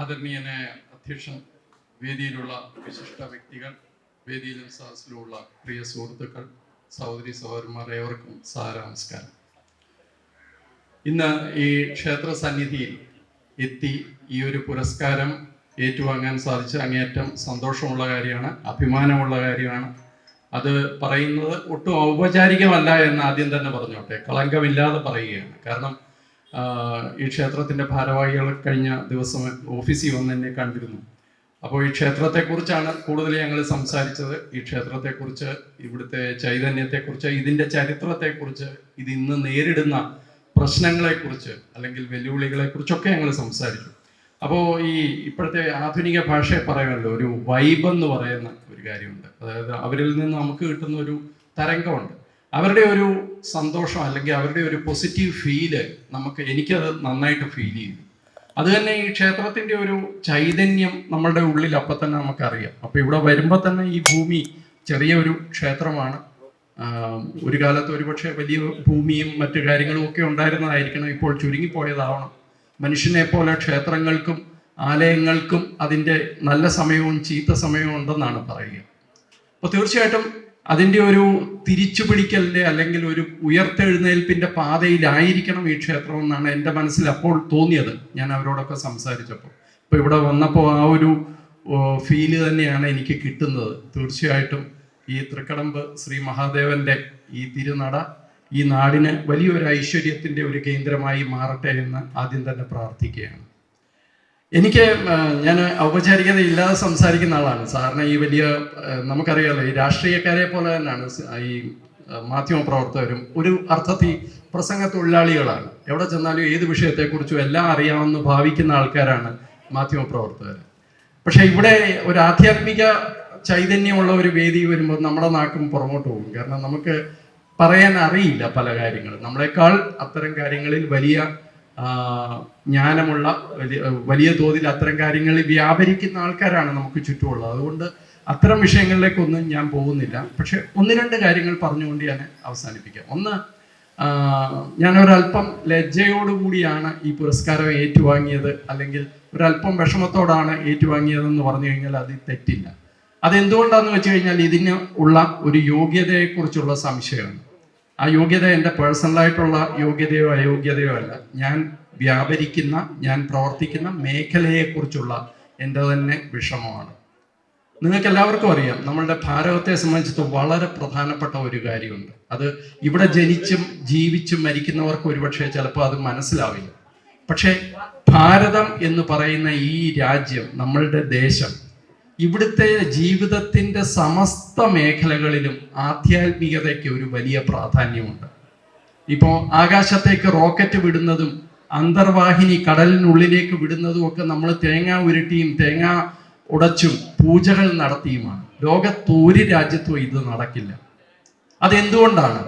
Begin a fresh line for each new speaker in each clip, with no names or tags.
ആദരണീയനായ അധ്യക്ഷൻ വേദിയിലുള്ള വിശിഷ്ട വ്യക്തികൾ വേദിയിലും സദസ്സിലുമുള്ള പ്രിയ സുഹൃത്തുക്കൾ സഹോദരി സഹോദരന്മാർ ഏവർക്കും സാര നമസ്കാരം ഇന്ന് ഈ ക്ഷേത്ര സന്നിധിയിൽ എത്തി ഈ ഒരു പുരസ്കാരം ഏറ്റുവാങ്ങാൻ സാധിച്ച അങ്ങേയറ്റം സന്തോഷമുള്ള കാര്യമാണ് അഭിമാനമുള്ള കാര്യമാണ്. അത് പറയുന്നത് ഒട്ടും ഔപചാരികമല്ല എന്ന് ആദ്യം തന്നെ പറഞ്ഞോട്ടെ കളങ്കമില്ലാതെ പറയുകയാണ്. കാരണം ഈ ക്ഷേത്രത്തിന്റെ ഭാരവാഹികൾ കഴിഞ്ഞ ദിവസം ഓഫീസിൽ വന്ന് എന്നെ കണ്ടിരുന്നു. അപ്പോൾ ഈ ക്ഷേത്രത്തെക്കുറിച്ചാണ് കൂടുതൽ ഞങ്ങൾ സംസാരിച്ചത്. ഈ ക്ഷേത്രത്തെക്കുറിച്ച് ഇവിടുത്തെ ചൈതന്യത്തെക്കുറിച്ച് ഇതിന്റെ ചരിത്രത്തെക്കുറിച്ച് ഇത് ഇന്ന് നേരിടുന്ന പ്രശ്നങ്ങളെക്കുറിച്ച് അല്ലെങ്കിൽ വെല്ലുവിളികളെക്കുറിച്ചൊക്കെ ഞങ്ങൾ സംസാരിച്ചു. അപ്പോൾ ഈ ഇപ്പോഴത്തെ ആധുനിക ഭാഷയെ പറയുമല്ലോ ഒരു വൈബ് എന്ന് പറയുന്ന ഒരു കാര്യമുണ്ട്. അതായത് അവരിൽ നിന്ന് നമുക്ക് കിട്ടുന്ന ഒരു തരംഗമുണ്ട്. അവരുടെ ഒരു സന്തോഷം അല്ലെങ്കിൽ അവരുടെ ഒരു പോസിറ്റീവ് ഫീൽ നമുക്ക് എനിക്കത് നന്നായിട്ട് ഫീൽ ചെയ്തു. അത് തന്നെ ഈ ക്ഷേത്രത്തിന്റെ ഒരു ചൈതന്യം നമ്മളുടെ ഉള്ളിൽ അപ്പം തന്നെ നമുക്കറിയാം. അപ്പൊ ഇവിടെ വരുമ്പോൾ തന്നെ ഈ ഭൂമി ചെറിയ ഒരു ക്ഷേത്രമാണ്. ഒരു കാലത്ത് ഒരുപക്ഷെ വലിയ ഭൂമിയും മറ്റു കാര്യങ്ങളും ഒക്കെ ഉണ്ടായിരുന്നതായിരിക്കണം. ഇപ്പോൾ ചുരുങ്ങിപ്പോയതാവണം. മനുഷ്യനെ പോലെ ക്ഷേത്രങ്ങൾക്കും ആലയങ്ങൾക്കും അതിന്റെ നല്ല സമയവും ചീത്ത സമയവും ഉണ്ടെന്നാണ് പറയുക. അപ്പോൾ തീർച്ചയായിട്ടും അതിന്റെ ഒരു തിരിച്ചു പിടിക്കലിന്റെ അല്ലെങ്കിൽ ഒരു ഉയർത്തെഴുന്നേൽപ്പിന്റെ പാതയിലായിരിക്കണം ഈ ക്ഷേത്രം എന്നാണ് എന്റെ മനസ്സിൽ അപ്പോൾ തോന്നിയത് ഞാൻ അവരോടൊക്കെ സംസാരിച്ചപ്പോൾ. ഇപ്പോൾ ഇവിടെ വന്നപ്പോൾ ആ ഒരു ഫീൽ തന്നെയാണ് എനിക്ക് കിട്ടുന്നത്. തീർച്ചയായിട്ടും ഈ തൃക്കടമ്പ് ശ്രീ മഹാദേവന്റെ ഈ തിരുനട ഈ നാടിന് വലിയൊരു ഐശ്വര്യത്തിന്റെ ഒരു കേന്ദ്രമായി മാറട്ടെ എന്ന് ആദ്യം തന്നെ പ്രാർത്ഥിക്കുകയാണ്. എനിക്ക് ഞാൻ ഔപചാരികത ഇല്ലാതെ സംസാരിക്കുന്ന ആളാണ്. സാറിന് ഈ വലിയ നമുക്കറിയാലോ ഈ രാഷ്ട്രീയക്കാരെ പോലെ തന്നെയാണ് ഈ മാധ്യമ പ്രവർത്തകരും ഒരു അർത്ഥത്തിൽ പ്രസംഗ തൊഴിലാളികളാണ് എവിടെ ചെന്നാലും ഏത് വിഷയത്തെക്കുറിച്ചും എല്ലാം അറിയാമെന്ന് ഭാവിക്കുന്ന ആൾക്കാരാണ് മാധ്യമ പ്രവർത്തകർ പക്ഷേ ഇവിടെ ഒരു ആധ്യാത്മിക ചൈതന്യമുള്ള ഒരു വേദി വരുമ്പോൾ നമ്മുടെ നാക്കും പുറമോട്ട് പോകും. കാരണം നമുക്ക് പറയാൻ അറിയില്ല പല കാര്യങ്ങളും. നമ്മളെക്കാൾ അത്തരം കാര്യങ്ങളിൽ വലിയ ജ്ഞാനമുള്ള വലിയ തോതിൽ അത്തരം കാര്യങ്ങളിൽ വ്യാപരിക്കുന്ന ആൾക്കാരാണ് നമുക്ക് ചുറ്റുമുള്ളത്. അതുകൊണ്ട് അത്തരം വിഷയങ്ങളിലേക്കൊന്നും ഞാൻ പോകുന്നില്ല. പക്ഷെ ഒന്ന് രണ്ട് കാര്യങ്ങൾ പറഞ്ഞുകൊണ്ട് ഞാൻ അവസാനിപ്പിക്കാം. ഒന്ന് ഞാൻ ഒരല്പം ലജ്ജയോടുകൂടിയാണ് ഈ പുരസ്കാരം ഏറ്റുവാങ്ങിയത് അല്ലെങ്കിൽ ഒരല്പം വിഷമത്തോടാണ് ഏറ്റുവാങ്ങിയതെന്ന് പറഞ്ഞു കഴിഞ്ഞാൽ അത് തെറ്റില്ല. അതെന്തുകൊണ്ടാന്ന് വെച്ച് കഴിഞ്ഞാൽ ഇതിന് ഉള്ള ഒരു യോഗ്യതയെക്കുറിച്ചുള്ള സംശയമാണ്. ആ യോഗ്യത എന്റെ പേഴ്സണലായിട്ടുള്ള യോഗ്യതയോ അയോഗ്യതയോ അല്ല. ഞാൻ വ്യാപരിക്കുന്ന ഞാൻ പ്രവർത്തിക്കുന്ന മേഖലയെക്കുറിച്ചുള്ള എന്റെ തന്നെ വിഷമമാണ്. നിങ്ങൾക്ക് എല്ലാവർക്കും അറിയാം നമ്മളുടെ ഭാരതത്തെ സംബന്ധിച്ചിട്ട് വളരെ പ്രധാനപ്പെട്ട ഒരു കാര്യമുണ്ട്. അത് ഇവിടെ ജനിച്ചും ജീവിച്ചും മരിക്കുന്നവർക്ക് ഒരുപക്ഷെ ചിലപ്പോൾ അത് മനസ്സിലാവില്ല. പക്ഷേ ഭാരതം എന്ന് പറയുന്ന ഈ രാജ്യം നമ്മളുടെ ദേശം ഇവിടുത്തെ ജീവിതത്തിന്റെ സമസ്ത മേഖലകളിലും ആധ്യാത്മികതയ്ക്ക് ഒരു വലിയ പ്രാധാന്യമുണ്ട്. ഇപ്പോൾ ആകാശത്തേക്ക് റോക്കറ്റ് വിടുന്നതും അന്തർവാഹിനി കടലിനുള്ളിലേക്ക് വിടുന്നതും ഒക്കെ നമ്മൾ തേങ്ങ ഉരുട്ടിയും തേങ്ങ ഉടച്ചും പൂജകൾ നടത്തിയുമാണ്. ലോകത്ത് ഒരു രാജ്യത്തും ഇത് നടക്കില്ല. അതെന്തുകൊണ്ടാണ്?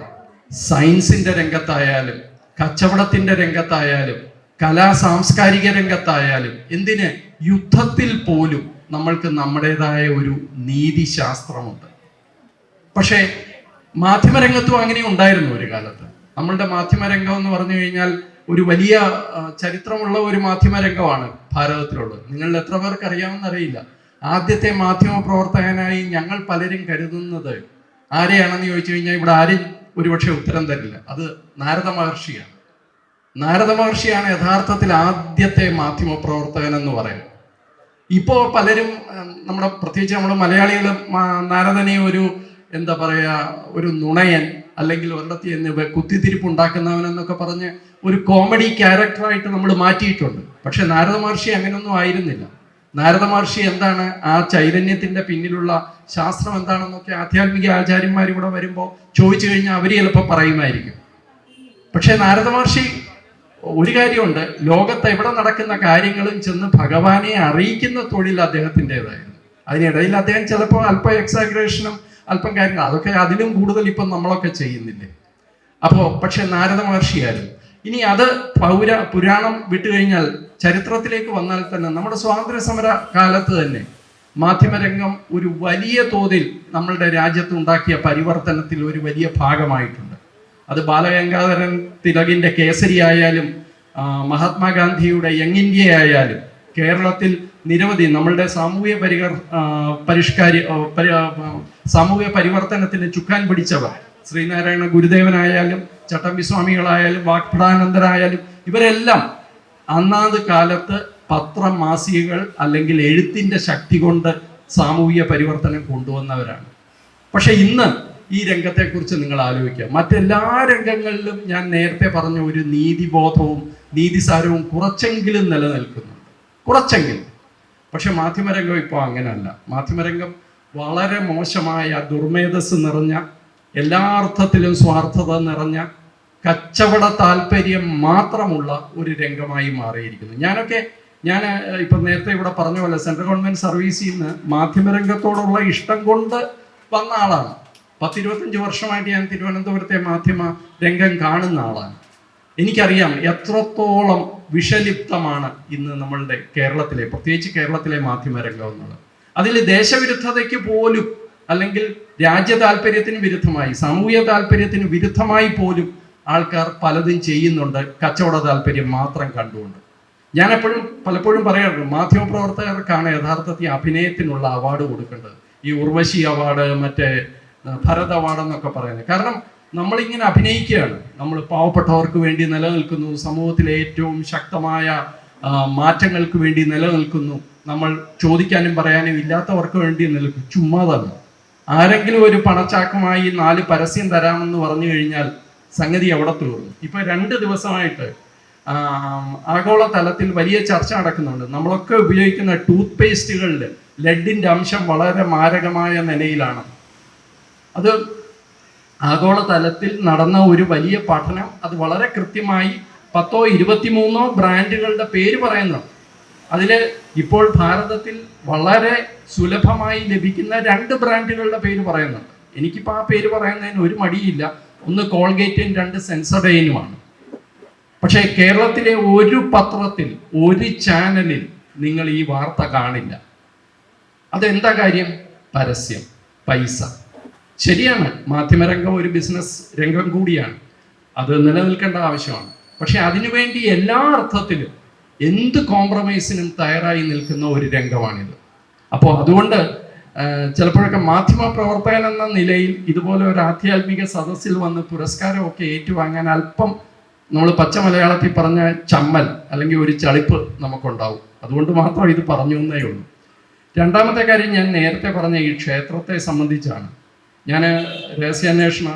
സയൻസിന്റെ രംഗത്തായാലും കച്ചവടത്തിന്റെ രംഗത്തായാലും കലാ സാംസ്കാരിക രംഗത്തായാലും എന്തിന്? യുദ്ധത്തിൽ പോലും നമ്മൾക്ക് നമ്മുടേതായ ഒരു നീതിശാസ്ത്രമുണ്ട്. പക്ഷേ മാധ്യമരംഗത്തും അങ്ങനെ ഉണ്ടായിരുന്നു ഒരു കാലത്ത്. നമ്മളുടെ മാധ്യമരംഗം എന്ന് പറഞ്ഞു കഴിഞ്ഞാൽ ഒരു വലിയ ചരിത്രമുള്ള ഒരു മാധ്യമരംഗമാണ് ഭാരതത്തിലുള്ളത്. നിങ്ങൾ എത്ര പേർക്ക് അറിയാമെന്ന് അറിയില്ല. ആദ്യത്തെ മാധ്യമ പ്രവർത്തകനായി ഞങ്ങൾ പലരും കരുതുന്നത് ആരെയാണെന്ന് ചോദിച്ചു കഴിഞ്ഞാൽ ഇവിടെ ആരും ഒരുപക്ഷെ ഉത്തരം തരില്ല. അത് നാരദ മഹർഷിയാണ്. നാരദ മഹർഷിയാണ് യഥാർത്ഥത്തിൽ ആദ്യത്തെ മാധ്യമ പ്രവർത്തകൻ എന്ന് പറയുന്നത്. ഇപ്പോ പലരും നമ്മുടെ പ്രത്യേകിച്ച് നമ്മുടെ മലയാളികൾ നാരദനെ ഒരു എന്താ പറയുക ഒരു നുണയൻ അല്ലെങ്കിൽ ഒരിടത്ത് എന്ന് കുത്തിത്തിരിപ്പ് ഉണ്ടാക്കുന്നവൻ എന്നൊക്കെ പറഞ്ഞ് ഒരു കോമഡി ക്യാരക്ടറായിട്ട് നമ്മൾ മാറ്റിയിട്ടുണ്ട്. പക്ഷെ നാരദ മഹർഷി അങ്ങനെയൊന്നും ആയിരുന്നില്ല. നാരദ മഹർഷി എന്താണ് ആ ചൈതന്യത്തിന്റെ പിന്നിലുള്ള ശാസ്ത്രം എന്താണെന്നൊക്കെ ആധ്യാത്മിക ആചാര്യന്മാർ ഇവിടെ വരുമ്പോൾ ചോദിച്ചു കഴിഞ്ഞാൽ അവർ ചിലപ്പോൾ പറയുമായിരിക്കും. പക്ഷെ നാരദ മഹർഷി ഒരു കാര്യമുണ്ട് ലോകത്ത് എവിടെ നടക്കുന്ന കാര്യങ്ങളും ചെന്ന് ഭഗവാനെ അറിയിക്കുന്ന തൊഴിൽ അദ്ദേഹത്തിന്റെതായിരുന്നു. അതിനിടയിൽ അദ്ദേഹം ചിലപ്പോൾ അല്പം എക്സാഗ്രേഷനും അല്പം കാര്യങ്ങൾ അതൊക്കെ അതിലും കൂടുതൽ ഇപ്പം നമ്മളൊക്കെ ചെയ്യുന്നില്ലേ? അപ്പോൾ പക്ഷെ നാരദ മഹർഷിയായിരുന്നു ഇനി അത് പൗര പുരാണം വിട്ടുകഴിഞ്ഞാൽ ചരിത്രത്തിലേക്ക് വന്നാൽ തന്നെ നമ്മുടെ സ്വാതന്ത്ര്യ സമര കാലത്ത് തന്നെ മാധ്യമരംഗം ഒരു വലിയ തോതിൽ നമ്മളുടെ രാജ്യത്ത് ഉണ്ടാക്കിയ പരിവർത്തനത്തിൽ ഒരു വലിയ ഭാഗമായിട്ടുണ്ട്. അത് ബാലഗംഗാധരൻ തിലകിന്റെ കേസരി ആയാലും മഹാത്മാഗാന്ധിയുടെ യങ് ഇന്ത്യ ആയാലും കേരളത്തിൽ നിരവധി നമ്മളുടെ സാമൂഹ്യ പരികർ പരിഷ്കാരി സാമൂഹ്യ പരിവർത്തനത്തിന് ചുക്കാൻ പിടിച്ചവർ ശ്രീനാരായണ ഗുരുദേവനായാലും ചട്ടമ്പി സ്വാമികളായാലും ഇവരെല്ലാം അന്നാത് കാലത്ത് പത്രം മാസികകൾ അല്ലെങ്കിൽ എഴുത്തിന്റെ ശക്തി കൊണ്ട് സാമൂഹിക പരിവർത്തനം കൊണ്ടുവന്നവരാണ്. പക്ഷെ ഇന്ന് ഈ രംഗത്തെക്കുറിച്ച് നിങ്ങൾ ആലോചിക്കുക. മറ്റെല്ലാ രംഗങ്ങളിലും ഞാൻ നേരത്തെ പറഞ്ഞ ഒരു നീതിബോധവും നീതിസാരവും കുറച്ചെങ്കിലും നിലനിൽക്കുന്നുണ്ട്. കുറച്ചെങ്കിലും. പക്ഷെ മാധ്യമരംഗം ഇപ്പോൾ അങ്ങനെയല്ല മാധ്യമരംഗം വളരെ മോശമായ ദുർമേധസ് നിറഞ്ഞ എല്ലാ അർത്ഥത്തിലും സ്വാർത്ഥത നിറഞ്ഞ കച്ചവട താല്പര്യം മാത്രമുള്ള ഒരു രംഗമായി മാറിയിരിക്കുന്നു. ഞാനൊക്കെ ഞാൻ ഇപ്പൊ നേരത്തെ ഇവിടെ പറഞ്ഞ പോലെ സെൻട്രൽ ഗവൺമെന്റ് സർവീസിൽ നിന്ന് മാധ്യമരംഗത്തോടുള്ള ഇഷ്ടം കൊണ്ട് വന്ന ആളാണ്. പത്തിരുപത്തഞ്ച് വർഷമായിട്ട് ഞാൻ തിരുവനന്തപുരത്തെ മാധ്യമ രംഗം കാണുന്ന ആളാണ്. എനിക്കറിയാം എത്രത്തോളം വിഷലിപ്തമാണ് ഇന്ന് നമ്മളുടെ കേരളത്തിലെ പ്രത്യേകിച്ച് കേരളത്തിലെ മാധ്യമ രംഗം എന്നുള്ളത് അതിൽ ദേശവിരുദ്ധതയ്ക്ക് പോലും അല്ലെങ്കിൽ രാജ്യ താല്പര്യത്തിന് വിരുദ്ധമായി സാമൂഹ്യ താല്പര്യത്തിന് വിരുദ്ധമായി പോലും ആൾക്കാർ പലതും ചെയ്യുന്നുണ്ട്. കച്ചവട താല്പര്യം മാത്രം കണ്ടുകൊണ്ട്. ഞാൻ എപ്പോഴും പലപ്പോഴും പറയാറുണ്ട് മാധ്യമപ്രവർത്തകർക്കാണ് യഥാർത്ഥത്തിൽ അഭിനയത്തിനുള്ള അവാർഡ് കൊടുക്കേണ്ടത്. ഈ ഉർവശി അവാർഡ് മറ്റേ ആ, ഭരത് അവാർഡ് എന്നൊക്കെ പറയുന്നത്. കാരണം നമ്മളിങ്ങനെ അഭിനയിക്കുകയാണ്. നമ്മൾ പാവപ്പെട്ടവർക്ക് വേണ്ടി നിലനിൽക്കുന്നു. സമൂഹത്തിലെ ഏറ്റവും ശക്തമായ മാറ്റങ്ങൾക്ക് വേണ്ടി നിലനിൽക്കുന്നു. നമ്മൾ ചോദിക്കാനും പറയാനും ഇല്ലാത്തവർക്ക് വേണ്ടി നിൽക്കും ചുമ്മാതാണ് ആരെങ്കിലും ഒരു പണച്ചാക്കുമായി നാല് പരസ്യം തരാമെന്ന് പറഞ്ഞു കഴിഞ്ഞാൽ സംഗതി എവിടെ തീർന്നു? ഇപ്പൊ രണ്ട് ദിവസമായിട്ട് ആഗോള തലത്തിൽ വലിയ ചർച്ച നടക്കുന്നുണ്ട്. നമ്മളൊക്കെ ഉപയോഗിക്കുന്ന ടൂത്ത് പേസ്റ്റുകളിൽ ലെഡിന്റെ അംശം വളരെ മാരകമായ നിലയിലാണ്. അത് ആഗോള തലത്തിൽ നടന്ന ഒരു വലിയ പഠനം. അത് വളരെ കൃത്യമായി പത്തോ ഇരുപത്തിമൂന്നോ ബ്രാൻഡുകളുടെ പേര് പറയുന്നു അതിൽ ഇപ്പോൾ ഭാരതത്തിൽ വളരെ സുലഭമായി ലഭിക്കുന്ന രണ്ട് ബ്രാൻഡുകളുടെ പേര് പറയുന്നുണ്ട്. എനിക്കിപ്പോൾ ആ പേര് പറയുന്നതിന് ഒരു മടിയില്ല. ഒന്ന് കോൾഗേറ്റും രണ്ട് സെൻസഡൈനുമാണ് പക്ഷേ കേരളത്തിലെ ഒരു പത്രത്തിൽ ഒരു ചാനലിൽ നിങ്ങൾ ഈ വാർത്ത കാണില്ല. അതെന്താ കാര്യം? പരസ്യം. പൈസ. ശരിയാണ്. മാധ്യമരംഗം ഒരു ബിസിനസ് രംഗം കൂടിയാണ്. അത് നിലനിൽക്കേണ്ട ആവശ്യമാണ്. പക്ഷെ അതിനുവേണ്ടി എല്ലാ അർത്ഥത്തിലും എന്ത് കോംപ്രമൈസിനും തയ്യാറായി നിൽക്കുന്ന ഒരു രംഗമാണിത്. അപ്പോൾ അതുകൊണ്ട് ചിലപ്പോഴൊക്കെ മാധ്യമ പ്രവർത്തകൻ എന്ന നിലയിൽ ഇതുപോലെ ഒരു ആധ്യാത്മിക സദസ്സിൽ വന്ന് പുരസ്കാരമൊക്കെ ഏറ്റുവാങ്ങാൻ അല്പം നമ്മൾ പച്ച മലയാളത്തിൽ പറഞ്ഞ ചമ്മൽ അല്ലെങ്കിൽ ഒരു ചളിപ്പ് നമുക്കുണ്ടാവും. അതുകൊണ്ട് മാത്രം ഇത് പറഞ്ഞു എന്നേ ഉള്ളൂ. രണ്ടാമത്തെ കാര്യം ഞാൻ നേരത്തെ പറഞ്ഞ ഈ ക്ഷേത്രത്തെ സംബന്ധിച്ചാണ്. ഞാൻ രഹസ്യാന്വേഷണ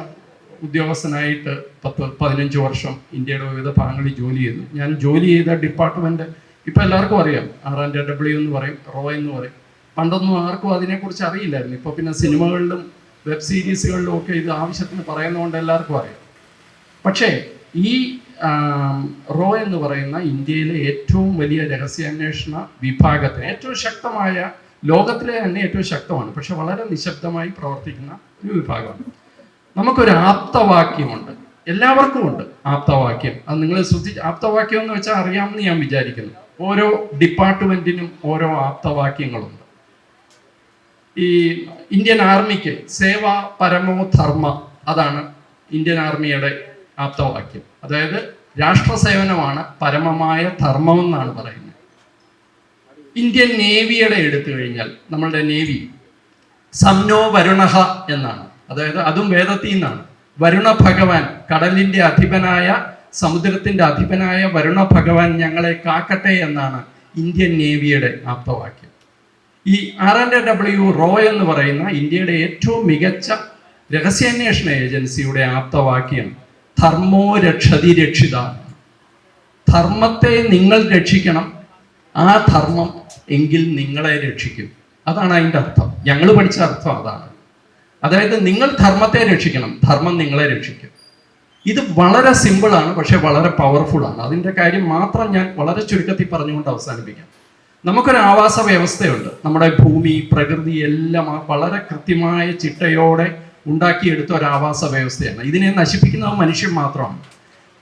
ഉദ്യോഗസ്ഥനായിട്ട് പത്ത് പതിനഞ്ച് വർഷം ഇന്ത്യയുടെ വിവിധ ഭാഗങ്ങളിൽ ജോലി ചെയ്തു ഞാൻ ജോലി ചെയ്ത ഡിപ്പാർട്ട്മെന്റ് ഇപ്പം എല്ലാവർക്കും അറിയാം. ആർ ആൻഡ് ഡബ്ല്യു എന്ന് പറയും റോ എന്ന് പറയും. പണ്ടൊന്നും ആർക്കും അതിനെക്കുറിച്ച് അറിയില്ലായിരുന്നു. ഇപ്പോൾ പിന്നെ സിനിമകളിലും വെബ് സീരീസുകളിലും ഒക്കെ ഇത് ആവശ്യത്തിന് പറയുന്നതുകൊണ്ട് എല്ലാവർക്കും അറിയാം. പക്ഷേ ഈ റോ എന്ന് പറയുന്ന ഇന്ത്യയിലെ ഏറ്റവും വലിയ രഹസ്യാന്വേഷണ വിഭാഗത്തിന് ഏറ്റവും ശക്തമായ ലോകത്തിലെ തന്നെ ഏറ്റവും ശക്തമാണ് പക്ഷെ വളരെ നിശബ്ദമായി പ്രവർത്തിക്കുന്ന ഒരു വിഭാഗമാണ്. നമുക്കൊരു ആപ്തവാക്യമുണ്ട്. എല്ലാവർക്കും ഉണ്ട് ആപ്തവാക്യം. അത് നിങ്ങൾ ശ്രദ്ധിച്ച് ആപ്തവാക്യം എന്ന് വെച്ചാൽ അറിയാമെന്ന് ഞാൻ വിചാരിക്കുന്നു. ഓരോ ഡിപ്പാർട്ട്മെന്റിനും ഓരോ ആപ്തവാക്യങ്ങളുണ്ട്. ഈ ഇന്ത്യൻ ആർമിക്ക് സേവ പരമോ ധർമ്മ അതാണ് ഇന്ത്യൻ ആർമിയുടെ ആപ്തവാക്യം. അതായത് രാഷ്ട്ര സേവനമാണ് പരമമായ ധർമ്മം എന്നാണ് പറയുന്നത്. ഇന്ത്യൻ നേവിയുടെ എടുത്തു കഴിഞ്ഞാൽ നമ്മളുടെ നേവി സംനോ വരുണഹ എന്നാണ്. അതായത് അതും വേദത്തിൽ നിന്നാണ്. വരുണ ഭഗവാൻ കടലിന്റെ അധിപനായ സമുദ്രത്തിന്റെ അധിപനായ വരുണ ഭഗവാൻ ഞങ്ങളെ കാക്കട്ടെ എന്നാണ് ഇന്ത്യൻ നേവിയുടെ ആപ്തവാക്യം. ഈ ആർ ആൻഡ് ഡബ്ല്യു റോ എന്ന് പറയുന്ന ഇന്ത്യയുടെ ഏറ്റവും മികച്ച രഹസ്യാന്വേഷണ ഏജൻസിയുടെ ആപ്തവാക്യം ധർമ്മോ രക്ഷതി രക്ഷിത. ധർമ്മത്തെ നിങ്ങൾ രക്ഷിക്കണം ആ ധർമ്മം എങ്കിൽ നിങ്ങളെ രക്ഷിക്കും. അതാണ് അതിന്റെ അർത്ഥം. ഞങ്ങൾ പഠിച്ച അർത്ഥം അതാണ്. അതായത് നിങ്ങൾ ധർമ്മത്തെ രക്ഷിക്കണം. ധർമ്മം നിങ്ങളെ രക്ഷിക്കും. ഇത് വളരെ സിമ്പിളാണ് പക്ഷെ വളരെ പവർഫുൾ ആണ്. അതിന്റെ കാര്യം മാത്രം ഞാൻ വളരെ ചുരുക്കത്തിൽ പറഞ്ഞുകൊണ്ട് അവസാനിപ്പിക്കാം. നമുക്കൊരു ആവാസ വ്യവസ്ഥയുണ്ട്. നമ്മുടെ ഭൂമി പ്രകൃതി എല്ലാം വളരെ കൃത്യമായ ചിട്ടയോടെ ഉണ്ടാക്കിയെടുത്ത ഒരു ആവാസ വ്യവസ്ഥയാണ്. ഇതിനെ നശിപ്പിക്കുന്നത് മനുഷ്യൻ മാത്രമാണ്.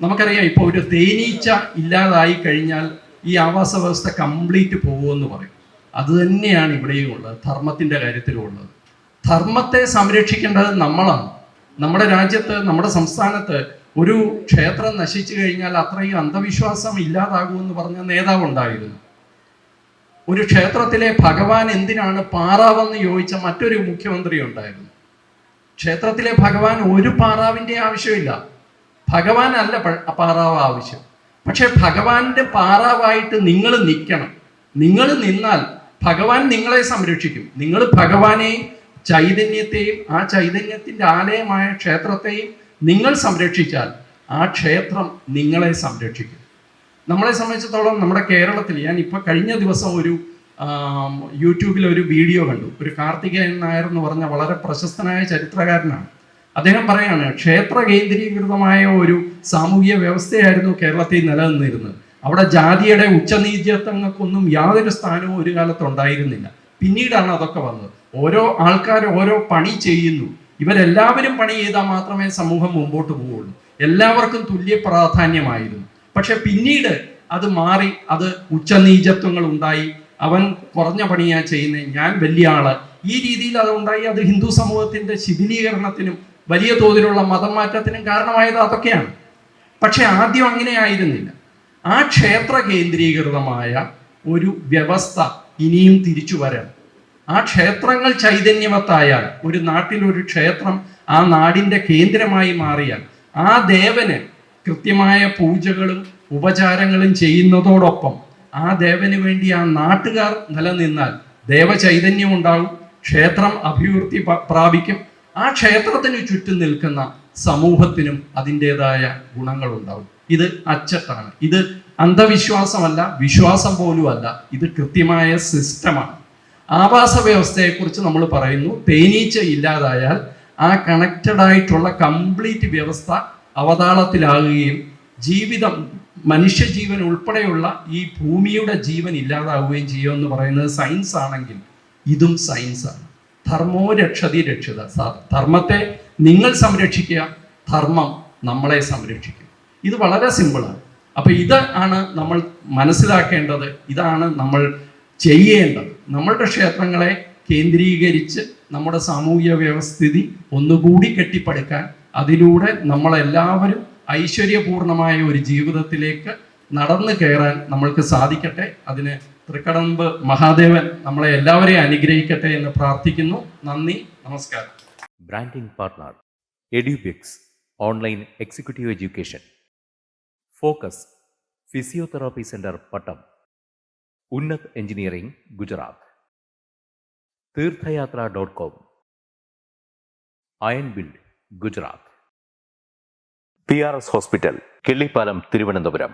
നമുക്കറിയാം ഇപ്പോൾ ഒരു തേനീച്ച ഇല്ലാതായി കഴിഞ്ഞാൽ ഈ ആവാസ വ്യവസ്ഥ കംപ്ലീറ്റ് പോകുമെന്ന് പറയും. അത് തന്നെയാണ് ഇവിടെയും ഉള്ളത് ധർമ്മത്തിന്റെ കാര്യത്തിലും ഉള്ളത്. ധർമ്മത്തെ സംരക്ഷിക്കേണ്ടത് നമ്മളാണ്. നമ്മുടെ രാജ്യത്ത് നമ്മുടെ സംസ്ഥാനത്ത് ഒരു ക്ഷേത്രം നശിച്ചു കഴിഞ്ഞാൽ അത്രയും അന്ധവിശ്വാസം ഇല്ലാതാകുമെന്ന് പറഞ്ഞ നേതാവ് ഉണ്ടായിരുന്നു. ഒരു ക്ഷേത്രത്തിലെ ഭഗവാൻ എന്തിനാണ് പാറാവെന്ന് ചോദിച്ച മറ്റൊരു മുഖ്യമന്ത്രി ഉണ്ടായിരുന്നു. ക്ഷേത്രത്തിലെ ഭഗവാൻ ഒരു പാറാവിന്റെ ആവശ്യമില്ല. ഭഗവാനല്ല പാറാവ് ആവശ്യം. പക്ഷെ ഭഗവാന്റെ പാറാവായിട്ട് നിങ്ങൾ നിൽക്കണം. നിങ്ങൾ നിന്നാൽ ഭഗവാൻ നിങ്ങളെ സംരക്ഷിക്കും. നിങ്ങൾ ഭഗവാനെയും ചൈതന്യത്തെയും ആ ചൈതന്യത്തിന്റെ ആലയമായ ക്ഷേത്രത്തെയും നിങ്ങൾ സംരക്ഷിച്ചാൽ ആ ക്ഷേത്രം നിങ്ങളെ സംരക്ഷിക്കും. നമ്മളെ സംബന്ധിച്ചിടത്തോളം നമ്മുടെ കേരളത്തിൽ ഞാൻ ഇപ്പൊ കഴിഞ്ഞ ദിവസം ഒരു യൂട്യൂബിൽ ഒരു വീഡിയോ കണ്ടു. ഒരു കാർത്തികേയൻ നായർ എന്ന് പറഞ്ഞ വളരെ പ്രശസ്തനായ ചരിത്രകാരനാണ്. അദ്ദേഹം പറയാണ് ക്ഷേത്ര കേന്ദ്രീകൃതമായ ഒരു സാമൂഹിക വ്യവസ്ഥയായിരുന്നു കേരളത്തിൽ നിലനിന്നിരുന്നത്. അവിടെ ജാതിയുടെ ഉച്ചനീചത്വങ്ങൾക്കൊന്നും യാതൊരു സ്ഥാനവും ഒരു കാലത്ത് ഉണ്ടായിരുന്നില്ല. പിന്നീടാണ് അതൊക്കെ വന്നത്. ഓരോ ആൾക്കാർ ഓരോ പണി ചെയ്യുന്നു. ഇവരെല്ലാവരും പണി ചെയ്താൽ മാത്രമേ സമൂഹം മുമ്പോട്ട് പോവുള്ളൂ. എല്ലാവർക്കും തുല്യ പ്രാധാന്യമായിരുന്നു. പക്ഷെ പിന്നീട് അത് മാറി അത് ഉച്ചനീചത്വങ്ങൾ ഉണ്ടായി. അവൻ കുറഞ്ഞ പണിയാ ചെയ്യുന്നത്. ഞാൻ വലിയ ആൾ. ഈ രീതിയിൽ അത് ഉണ്ടായി. അത് ഹിന്ദു സമൂഹത്തിന്റെ ശിഥിലീകരണത്തിനും വലിയ തോതിലുള്ള മതം മാറ്റത്തിനും കാരണമായത് അതൊക്കെയാണ്. പക്ഷെ ആദ്യം അങ്ങനെ ആയിരുന്നില്ല ആ ക്ഷേത്ര കേന്ദ്രീകൃതമായ ഒരു വ്യവസ്ഥ ഇനിയും തിരിച്ചു വരാം ആ ക്ഷേത്രങ്ങൾ ചൈതന്യവത്തായാൽ ഒരു നാട്ടിൽ ഒരു ക്ഷേത്രം ആ നാടിന്റെ കേന്ദ്രമായി മാറിയാൽ ആ ദേവന് കൃത്യമായ പൂജകളും ഉപചാരങ്ങളും ചെയ്യുന്നതോടൊപ്പം ആ ദേവന് വേണ്ടി ആ നാട്ടുകാർ നിലനിന്നാൽ ദേവചൈതന്യം ഉണ്ടാകും ക്ഷേത്രം അഭിവൃദ്ധി പ്രാപിക്കും ആ ക്ഷേത്രത്തിന് ചുറ്റും നിൽക്കുന്ന സമൂഹത്തിനും അതിന്റെതായ ഗുണങ്ങളുണ്ടാവും. ഇത് അച്ചട്ടാണ്. ഇത് അന്ധവിശ്വാസമല്ല വിശ്വാസം പോലുമല്ല. ഇത് കൃത്യമായ സിസ്റ്റമാണ്. ആവാസ വ്യവസ്ഥയെക്കുറിച്ച് നമ്മൾ പറയുന്നു തേനീച്ച ഇല്ലാതായാൽ ആ കണക്റ്റഡ് ആയിട്ടുള്ള കംപ്ലീറ്റ് വ്യവസ്ഥ അവതാളത്തിലാകുകയും ജീവിതം മനുഷ്യജീവൻ ഉൾപ്പെടെയുള്ള ഈ ഭൂമിയുടെ ജീവൻ ഇല്ലാതാവുകയും ചെയ്യുമെന്ന് പറയുന്നത് സയൻസ് ആണെങ്കിൽ ഇതും സയൻസാണ് ധർമ്മോ രക്ഷതി. രക്ഷിത ധർമ്മത്തെ നിങ്ങൾ സംരക്ഷിക്കുക ധർമ്മം നമ്മളെ സംരക്ഷിക്കും. ഇത് വളരെ സിമ്പിളാണ് അപ്പൊ ഇത് ആണ് നമ്മൾ മനസ്സിലാക്കേണ്ടത് ഇതാണ് നമ്മൾ ചെയ്യേണ്ടത്. നമ്മളുടെ ക്ഷേത്രങ്ങളെ കേന്ദ്രീകരിച്ച് നമ്മുടെ സാമൂഹ്യ വ്യവസ്ഥിതി ഒന്നുകൂടി കെട്ടിപ്പടുക്കാൻ അതിലൂടെ നമ്മളെല്ലാവരും ഐശ്വര്യപൂർണമായ ഒരു ജീവിതത്തിലേക്ക് നടന്നു കയറാൻ നമ്മൾക്ക് സാധിക്കട്ടെ. അതിന് തൃക്കടമ്പ് മഹാദേവൻ നമ്മളെ എല്ലാവരെയും അനുഗ്രഹിക്കട്ടെ എന്ന് പ്രാർത്ഥിക്കുന്നു. നന്ദി നമസ്കാരം.
Branding partner Edubix online executive education focus physiotherapy centre Pattom Unnath engineering Gujarat Theerthayathra dot com iron build Gujarat P R S hospital Killipalam Thiruvananthapuram